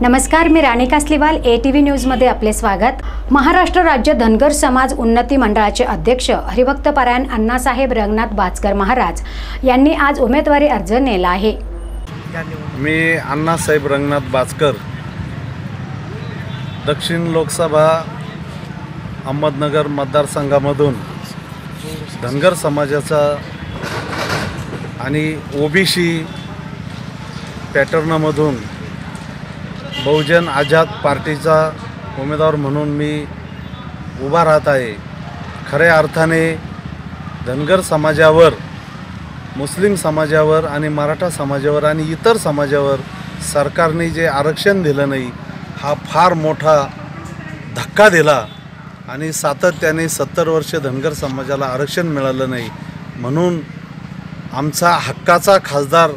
नमस्कार मी Rani Kasliwal A T V न्यूजमध्ये आपले स्वागत. महाराष्ट्र राज्य धनगर समाज उन्नती मंडळाचे अध्यक्ष हरिभक्त पारायण अण्णासाहेब रंगनाथ बाचकर महाराज यांनी आज उमेदवारी अर्ज नेला आहे. मी अण्णासाहेब रंगनाथ बाचकर दक्षिण लोकसभा अहमदनगर मतदारसंघामधून धनगर समाजाचा आणि ओबीसी पॅटर्नमधून बहुजन आझाद पार्टीचा उमेदवार म्हणून मी उभा राहत आहे. खऱ्या अर्थाने धनगर समाजावर मुस्लिम समाजावर आणि मराठा समाजावर आणि इतर समाजावर सरकारने जे आरक्षण दिलं नाही हा फार मोठा धक्का दिला आणि सातत्याने सत्तर वर्ष धनगर समाजाला आरक्षण मिळालं नाही. म्हणून आमचा हक्काचा खासदार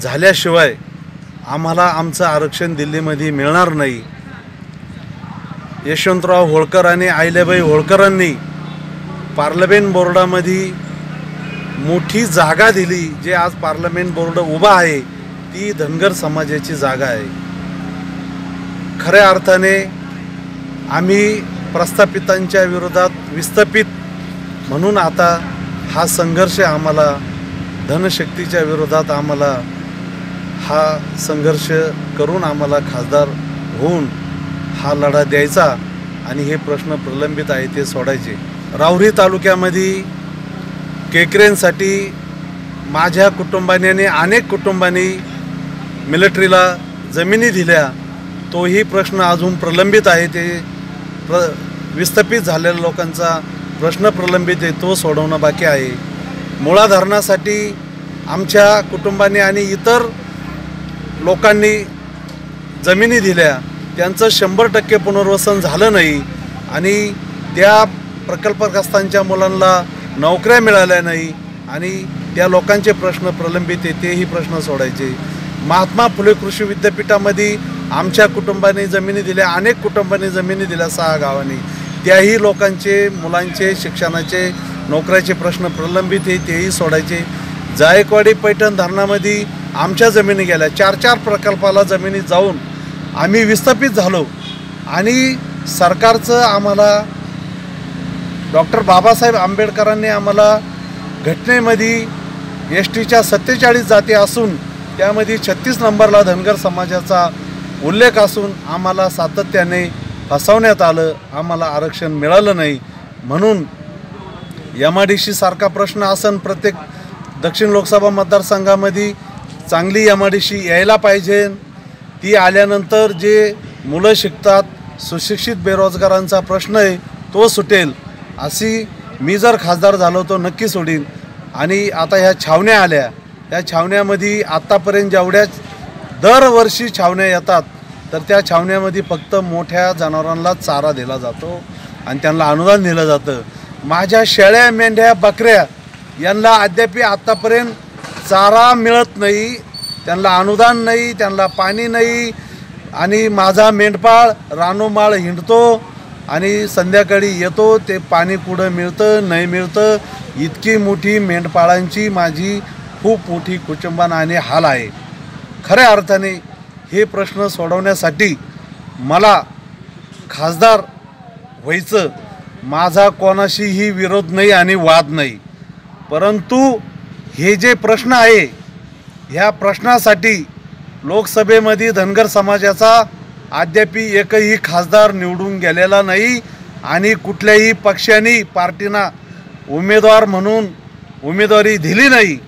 झाल्याशिवाय आम्हाला आमचं आरक्षण दिल्लीमध्ये मिळणार नाही. यशवंतराव होळकर आणि आहिल्याबाई होळकरांनी पार्लमेंट बोर्डामध्ये मोठी जागा दिली जे आज पार्लमेंट बोर्ड उभा आहे ती धनगर समाजाची जागा आहे. खऱ्या अर्थाने आम्ही प्रस्थापितांच्या विरोधात विस्थापित म्हणून आता हा संघर्ष आम्हाला धनशक्तीच्या विरोधात आम्हाला हा संघर्ष करून आम्हाला खासदार होऊन हा लढा द्यायचा आणि हे प्रश्न प्रलंबित आहे ते सोडायचे. राहुरी तालुक्यामध्ये केकरेंसाठी माझ्या कुटुंबाने आणि अनेक कुटुंबांनी मिलिटरीला जमिनी दिल्या. तोही प्रश्न अजून प्रलंबित आहे ते प्र विस्थापित झालेल्या लोकांचा प्रश्न प्रलंबित आहे तो सोडवणं बाकी आहे. मुळा धरणासाठी आमच्या कुटुंबाने आणि इतर लोकांनी जमिनी दिल्या त्यांचं शंभर टक्के पुनर्वसन झालं नाही आणि त्या प्रकल्पग्रस्तांच्या मुलांना नोकऱ्या मिळाल्या नाही आणि त्या लोकांचे प्रश्न प्रलंबित आहे तेही प्रश्न सोडायचे. महात्मा फुले कृषी विद्यापीठामध्ये आमच्या कुटुंबाने जमिनी दिल्या अनेक कुटुंबांनी जमिनी दिल्या सहा गावांनी. त्याही लोकांचे मुलांचे शिक्षणाचे नोकऱ्याचे प्रश्न प्रलंबित आहे तेही सोडायचे. जायकवाडी पैठण धरणामध्ये आमच्या जमिनी गेल्या. चार चार प्रकल्पाला जमिनी जाऊन आम्ही विस्थापित झालो. आणि सरकारचं आम्हाला डॉक्टर बाबासाहेब आंबेडकरांनी आम्हाला घटनेमध्ये एस टीच्या सत्तेचाळीस जाती असून त्यामध्ये छत्तीस नंबरला धनगर समाजाचा उल्लेख असून आम्हाला सातत्याने फसवण्यात आलं. आम्हाला आरक्षण मिळालं नाही. म्हणून एम आय डी सारखा प्रश्न असन प्रत्येक दक्षिण लोकसभा मतदारसंघामध्ये चांगली एम आय डी सी यायला पाहिजे. ती आल्यानंतर जे मुलं शिकतात सुशिक्षित बेरोजगारांचा प्रश्न आहे तो सुटेल. अशी मी जर खासदार झालो तो नक्की सोडीन. आणि आता ह्या छावण्या आल्या. या छावण्यामध्ये आत्तापर्यंत जेवढ्या दरवर्षी छावण्या येतात तर त्या छावण्यामध्ये फक्त मोठ्या जनावरांना चारा दिला जातो आणि त्यांना अनुदान दिलं जातं. माझ्या शेळ्या मेंढ्या बकऱ्या यांना अद्याप आत्तापर्यंत चारा मिळत नाही त्यांना अनुदान नाही त्यांना पाणी नाही आणि माझा मेंढपाळ रानोमाळ हिंडतो आणि संध्याकाळी येतो ते पाणी कुठं मिळतं नाही मिळतं इतकी मोठी मेंढपाळांची माझी खूप मोठी कुटुंबान आणि हाल आहे. खऱ्या अर्थाने हे प्रश्न सोडवण्यासाठी मला खासदार व्हायचं माझा कोणाशीही विरोध नाही आणि वाद नाही. परंतु हे जे प्रश्न आहे ह्या प्रश्नासाठी लोकसभेमध्ये धनगर समाजाचा अद्याप एकही खासदार निवडून गेलेला नाही आणि कुठल्याही पक्षाने पार्टीना उमेदवार म्हणून उमेदवारी दिली नाही.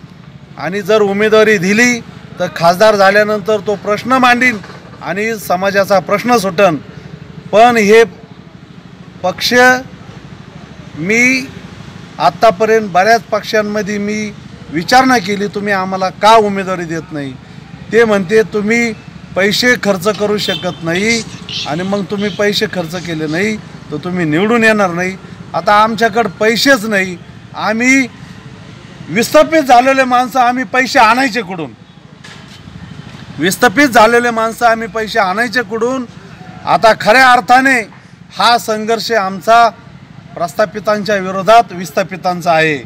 आणि जर उमेदवारी दिली तर खासदार झाल्यानंतर तो प्रश्न मांडीन आणि समाजाचा प्रश्न सुटन. पण हे पक्ष मी आत्तापर्यंत बऱ्याच पक्षांमध्ये मी विचारणा केली तुम्ही आम्हाला का उमेदवारी देत नाही? ते म्हणते तुम्ही पैसे खर्च करू शकत नाही आणि मग तुम्ही पैसे खर्च केले नाही तर तुम्ही निवडून येणार नाही. आता आमच्याकडं पैसेच नाही. आम्ही विस्थापित झालेले माणसं आम्ही पैसे आणायचे कुठून? विस्थापित झालेले माणसं आम्ही पैसे आणायचे कुठून? आता खऱ्या अर्थाने हा संघर्ष आमचा प्रस्थापितांच्या विरोधात विस्थापितांचा आहे.